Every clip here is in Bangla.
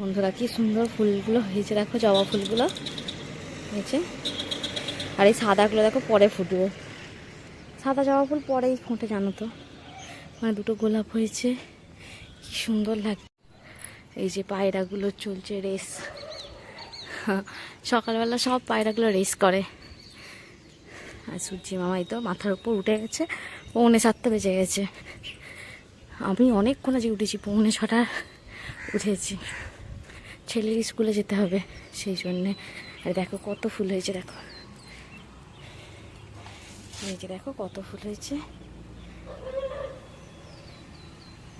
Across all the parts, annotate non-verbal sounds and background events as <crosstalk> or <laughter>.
বন্ধুরা, কি সুন্দর ফুলগুলো হয়েছে। দেখো, জবা ফুলগুলো হয়েছে। আর এই সাদাগুলো দেখো, পরে ফুটবে। সাদা জবা ফুল পরেই ফোটে, জানো তো? মানে দুটো গোলাপ হয়েছে। কি সুন্দর লাগে এই যে পায়রাগুলো চলছে রেস। সকালবেলা সব পায়রাগুলো রেস করে। আর সূর্যি মামাই তো মাথার উপর উঠে গেছে, পৌনে সাতটা বেজে গেছে। আমি অনেকক্ষণ আজকে উঠেছি, পৌনে ছটা উঠেছি। ছেলের স্কুলে যেতে হবে, সেই জন্যে। আর দেখো কত ফুল হয়েছে, দেখো। এই যে দেখো কত ফুল হয়েছে।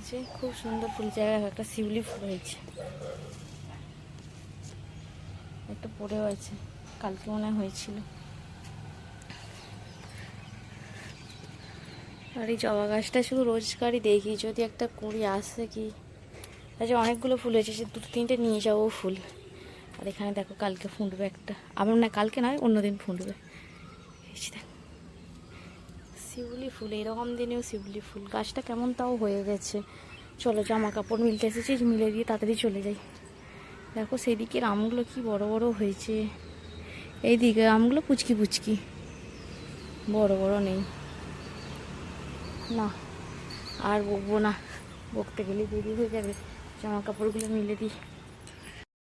যে খুব সুন্দর ফুল জায়গা একটা শিউলি ফুল হয়েছে। একটা পড়েও আছে, কালকে মনে হয় হয়েছিল। আর এই জবা গাছটা শুধু রোজগারই দেখি যদি একটা কুড়ি আসে কি আচ্ছা অনেকগুলো ফুল হয়েছে, সে দুটো তিনটে নিয়ে যাব ফুল। আর এখানে দেখো কালকে ফুটবে একটা। আবার না কালকে নয় অন্যদিন ফুটবে। এই শিউলি ফুল, এরকম দিনেও শিউলি ফুল। গাছটা কেমন তাও হয়ে গেছে। চলো, জামা কাপড় মিলতে এসেছি মিলে দিয়ে তাড়াতাড়ি চলে যাই। দেখো, সেদিকের আমগুলো কি বড় বড় হয়েছে। এইদিকে আমগুলো পুচকি পুচকি। বড় বড় নেই। না, আর বকবো না। বকতে গেলে দেরি হয়ে যাবে। জামা কাপড়গুলো মিলে দিই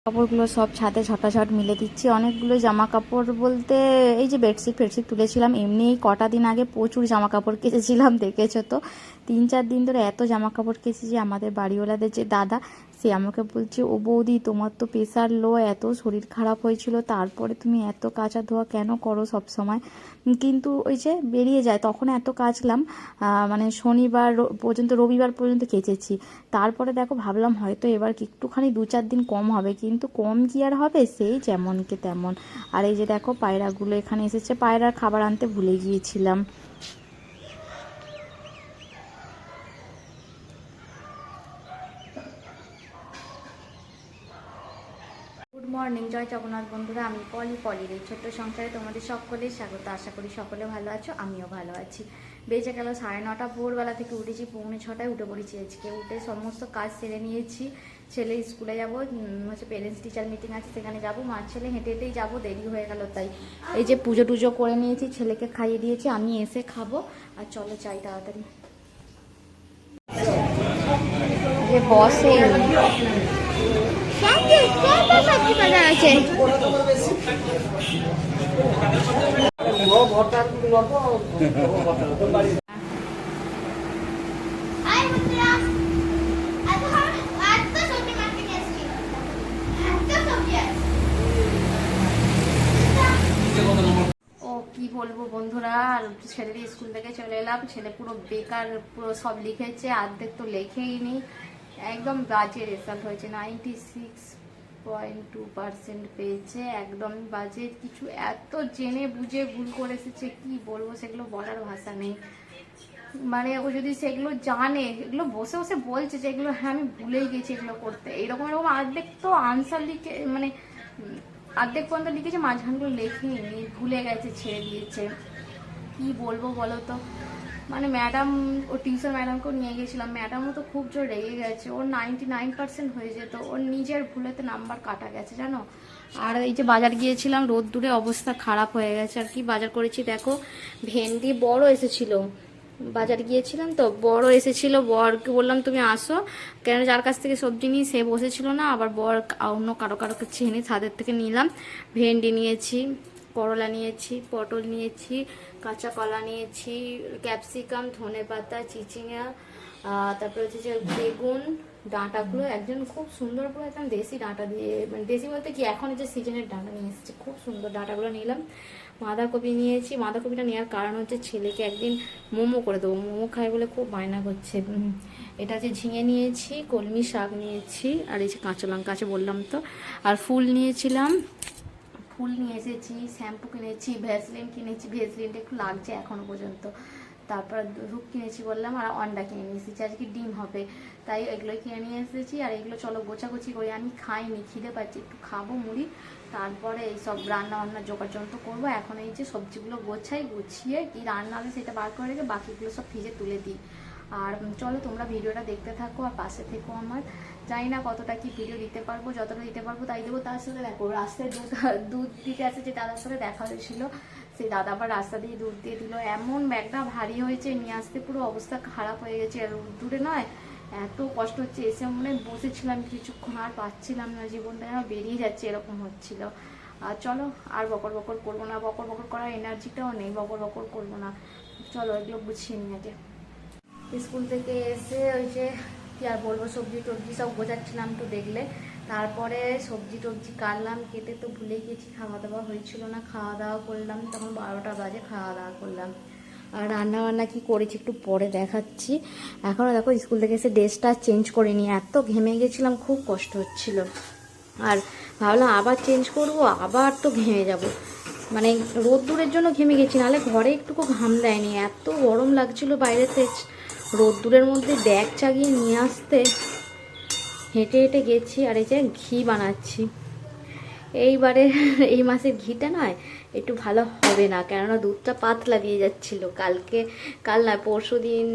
কাপড়গুলো সব ছাদে ছটাছট মিলে দিচ্ছি। অনেকগুলো জামা কাপড় বলতে এই যে বেডশিট ফেডশিট তুলেছিলাম এমনি কটা দিন আগে প্রচুর জামা কাপড় কেচেছিলাম, দেখেছ তো? তিন চার দিন ধরে এত জামা কাপড় কেচেছি, আমাদের বাড়িওয়ালাদের যে দাদা, সে আমাকে বলছে, ও বৌদি, তোমার তো প্রেশার লো, এত শরীর খারাপ হয়েছিল, তারপরে তুমি এত কাচা ধোয়া কেন করো সব সময় কিন্তু ওই যে বেরিয়ে যায়, তখন এত কাচলাম মানে শনিবার পর্যন্ত, রবিবার পর্যন্ত কেচেছি। তারপরে দেখো, ভাবলাম হয়তো এবার একটুখানি দু চার দিন কম হবে, কিন্তু কম কি আর হবে? সেই যেমনকে তেমন। আর এই যে দেখো, পায়রাগুলো এখানে এসেছে। পায়রার খাবার আনতে ভুলে গিয়েছিলাম। মর্নিং জয় জগন্নাথ বন্ধুরা। আমি পলি, পলির এই ছোট্ট সংসারে তোমাদের সকলেই স্বাগত। আশা করি সকলে ভালো আছো, আমিও ভালো আছি। বেজে গেল সাড়ে নটা, ভোরবেলা থেকে উঠেছি পৌনে ছটায়, উঠে পড়েছি আজকে। উঠে সমস্ত কাজ সেরে নিয়েছি। ছেলে স্কুলে যাব হচ্ছে পেরেন্টস টিচার মিটিং আছে, সেখানে যাব। মার ছেলে হেঁটে হেঁটেই যাব, দেরি হয়ে গেল তাই। এই যে পুজো টুজো করে নিয়েছি, ছেলেকে খাইয়ে দিয়েছি, আমি এসে খাব। আর চলো চাই তাড়াতাড়ি যে বসে আছে Hi, Mitra. এত ভালো- এত সবজি মারতে গেছি। এত সবজি আছে। ও কি বলব বন্ধুরা আর ছেলের স্কুল থেকে চলে এলাম ছেলে পুরো বেকার পুরো সব লিখেছে অর্ধেক তো লেখেই নি। একদম বাজে রেজাল্ট হয়েছে। Ninety six point two percent পেয়েছে একদম বাজে। কিছু এত জেনে বুঝে ভুল করে এসেছে কি বলব সেগুলো বলার ভাষা নেই। মানে ও যদি সেগুলো জানে এগুলো বসে বসে বলছে যে এগুলো হ্যাঁ আমি ভুলেই গেছি এগুলো করতে। এরকম এরকম অর্ধেক তো আনসার লিখে মানে উম, অর্ধেক পর্যন্ত লিখেছে মাঝখানগুলো লেখেনি ভুলে গেছে ছেড়ে দিয়েছে। কি বলব বলো তো? মানে ম্যাডাম, ও টিউশন ম্যাডামকেও নিয়ে গেছিলাম ম্যাডামও তো খুব জোর রেগে গেছে। ওর নাইনটি নাইন পার্সেন্ট হয়ে যেত। ওর নিজের ভুলেতে নাম্বার কাটা গেছে, জানো? আর এই যে বাজার গিয়েছিলাম রোদ দূরে অবস্থা খারাপ হয়ে গেছে। আর কি বাজার করেছি, দেখো, ভেন্ডি বড় এসেছিল। বাজার গিয়েছিলাম তো, বড় এসেছিল। বরকে বললাম, তুমি আসো। কেন যার কাছ থেকে সবজি নিই, সে বসেছিল না। আবার বর অন্য কারও কারও কাছে এনে তাদের থেকে নিলাম। ভেন্ডি নিয়েছি। করলা নিয়েছি, পটল নিয়েছি, কাঁচা কলা নিয়েছি, ক্যাপসিকাম, ধনে পাতা চিচিঙা তারপরে হচ্ছে যে বেগুন ডাঁটাগুলো একজন খুব সুন্দর করে একদম দেশি ডাঁটা দিয়ে মানে দেশি বলতে কি এখন যে সিজনের ডাঁটা নিয়ে এসেছে, খুব সুন্দর ডাঁটাগুলো নিলাম। বাঁধাকপি নিয়েছি, বাঁধাকপিটা নেওয়ার কারণ হচ্ছে ছেলেকে একদিন মোমো করে দেবো, মোমো খাই বলে খুব বায়না করছে। এটা হচ্ছে ঝিঙে নিয়েছি, কলমি শাক নিয়েছি, আর এই যে কাঁচা লঙ্কা আছে বললাম তো, আর ফুল নিয়েছিলাম ফুল নিয়ে এসেছি, শ্যাম্পু কিনেছি ভ্যাসলিন কিনেছি ভ্যাসলিনটা একটু লাগছে এখনও পর্যন্ত। তারপর ধূপ কিনেছি বললাম, আর অন্ডা কিনে নিয়ে এসেছি, আজকে ডিম হবে। তাই এগুলোই কিনে নিয়ে এসেছি, আর এগুলো চলো গোছাগুছি করি। আমি খাইনি, খিদে পাচ্ছি, একটু খাব মুড়ি। তারপরে এই সব রান্না বান্না জোগাড় যন্ত্র করব। এখন এই যে সবজিগুলো গোছাই, গুছিয়ে কি রান্না হবে সেটা বার করে রেখে বাকিগুলো সব ফ্রিজে তুলে দিই। আর চলো তোমরা ভিডিওটা দেখতে থাকো আর পাশে থেকো আমার। জানি না কতটা কি ভিডিও দিতে পারব, যতটা দিতে পারব তাই দেবো। তার সাথে দেখো, রাস্তায় দুধ <laughs> দুধ দিতে আছে যে দাদার সাথে দেখা হয়েছিল সেই দাদা আবার রাস্তা দিয়ে দুধ দিয়ে দিল। এমন ব্যাগটা ভারী হয়েছে, নিয়ে আসতে পুরো অবস্থা খারাপ হয়ে গেছে। আর দূরে নয়, এত কষ্ট হচ্ছে, এসে মনে বসেছিলাম কিছুক্ষণ, আর পাচ্ছিলাম না, জীবনটা যেন বেরিয়ে যাচ্ছে, এরকম হচ্ছিল। আর চলো, আর বকর বকর করব না, বকর বকর করার এনার্জিটাও নেই, বকর বকর করব না। চলো, এগুলো গুছিয়ে নিয়ে আগে স্কুল থেকে এসে ওই যে, কি আর বলব, সবজি টবজি সব বোঝাচ্ছিলাম তো দেখলে। তারপরে সবজি টবজি কাটলাম, কেটে তো ভুলে গেছি খাওয়া দাওয়া হয়েছিল না খাওয়া দাওয়া করলাম, তখন বারোটা বাজে খাওয়া দাওয়া করলাম। আর রান্না বান্না কি করেছি একটু পরে দেখাচ্ছি। এখনও দেখো, স্কুল থেকে এসে ড্রেসটা চেঞ্জ করিনি, এত ঘেমে গেছিলাম, খুব কষ্ট হচ্ছিল। আর ভাবলাম আবার চেঞ্জ করব, আবার তো ঘেমে যাব। মানে রোদ্দুরের জন্য ঘেমে গেছি, নাহলে ঘরে একটুকু ঘাম দেয়নি, এত গরম লাগছিল বাইরেতে রোদ্দুরের মধ্যে ব্যাগ চাগিয়ে নিয়ে আসতে হেঁটে হেঁটে গেছি আর এই যে ঘি বানাচ্ছি। এইবারে <laughs> এই মাসের ঘিটা নয়, একটু ভালো হবে না, কেননা দুধটা পাতলা দিয়ে যাচ্ছিল। কালকে, কাল নয়, পরশু দিন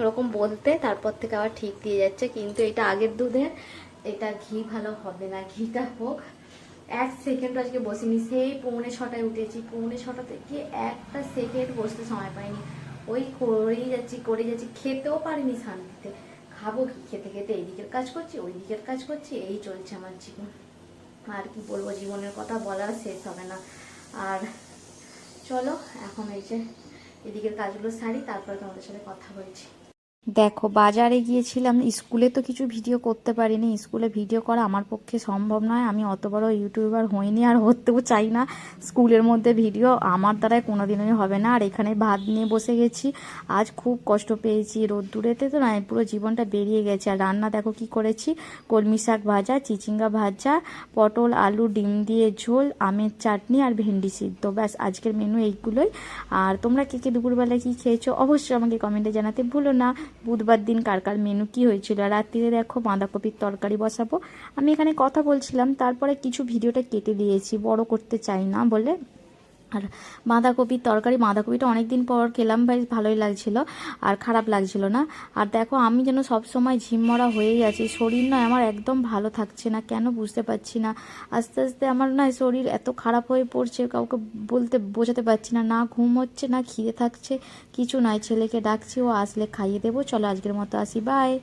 ওরকম বলতে, তারপর থেকে আবার ঠিক দিয়ে যাচ্ছে, কিন্তু এটা আগের দুধের, এটা ঘি ভালো হবে না, ঘিটা হোক। এক সেকেন্ড আজকে বসিনি, সেই পৌনে ছটায় উঠেছি, পৌনে ছটা থেকে একটা সেকেন্ড বসতে সময় পাইনি। ওই করেই যাচ্ছি করে যাচ্ছি, খেতেও পারিনি শান্তিতে। খাব কি? খেতে খেতে এইদিকের কাজ করছি ওই দিকের কাজ করছি, এই চলছে আমার জীবন। আর কি বলব, জীবনের কথা বলার শেষ হবে না। আর চলো, এখন এই যে এদিকের কাজগুলো সারি, তারপরে তোমাদের সাথে কথা বলছি। দেখো, বাজারে গিয়েছিলাম, স্কুলে তো কিছু ভিডিও করতে পারিনি। স্কুলে ভিডিও করা আমার পক্ষে সম্ভব নয়। আমি অত বড় ইউটিউবার হইনি আর হতেও চাই না। স্কুলের মধ্যে ভিডিও আমার দ্বারাই কোনোদিনই হবে না। আর এখানে ভাত নিয়ে বসে গেছি। আজ খুব কষ্ট পেয়েছি। রোদ্দুরেতে তো নয়, পুরো জীবনটা বেরিয়ে গেছে। আর রান্না দেখো কি করেছি। কলমি শাক ভাজা, চিচিঙ্গা ভাজা, পটল, আলু, ডিম দিয়ে ঝোল, আমের চাটনি আর ভেন্ডি সিদ্ধ। ব্যাস, আজকের মেনু এইগুলোই। আর তোমরা কে কে দুপুরবেলা কি খেয়েছো অবশ্যই আমাকে কমেন্টে জানাতে ভুলো না। বুধবার দিন কার কার মেনু কী হয়েছিল? রাত্রিরে দেখো বাঁধাকপির তরকারি বসাবো। আমি এখানে কথা বলছিলাম, তারপরে কিছু ভিডিওটা কেটে দিয়েছি, বড় করতে চাই না বলে। আর বাঁধাকপির তরকারি, বাঁধাকপিটা অনেক দিন পর খেলাম, বেশ ভালোই লাগছিল আর খারাপ লাগছিল না। আর দেখো, আমি যেন সব সময় ঝিমমরা হয়েই আছি, শরীর নয় আমার একদম ভালো থাকছে না, কেন বুঝতে পারছি না। আস্তে আস্তে আমার না শরীর এত খারাপ হয়ে পড়ছে, কাউকে বলতে, বোঝাতে পারছি না না ঘুম হচ্ছে, না খিদে থাকছে, কিছু নয়, ছেলেকে ডাকছি, ও আসলে খাইয়ে দেবো, চলো আজকের মতো আসি বাই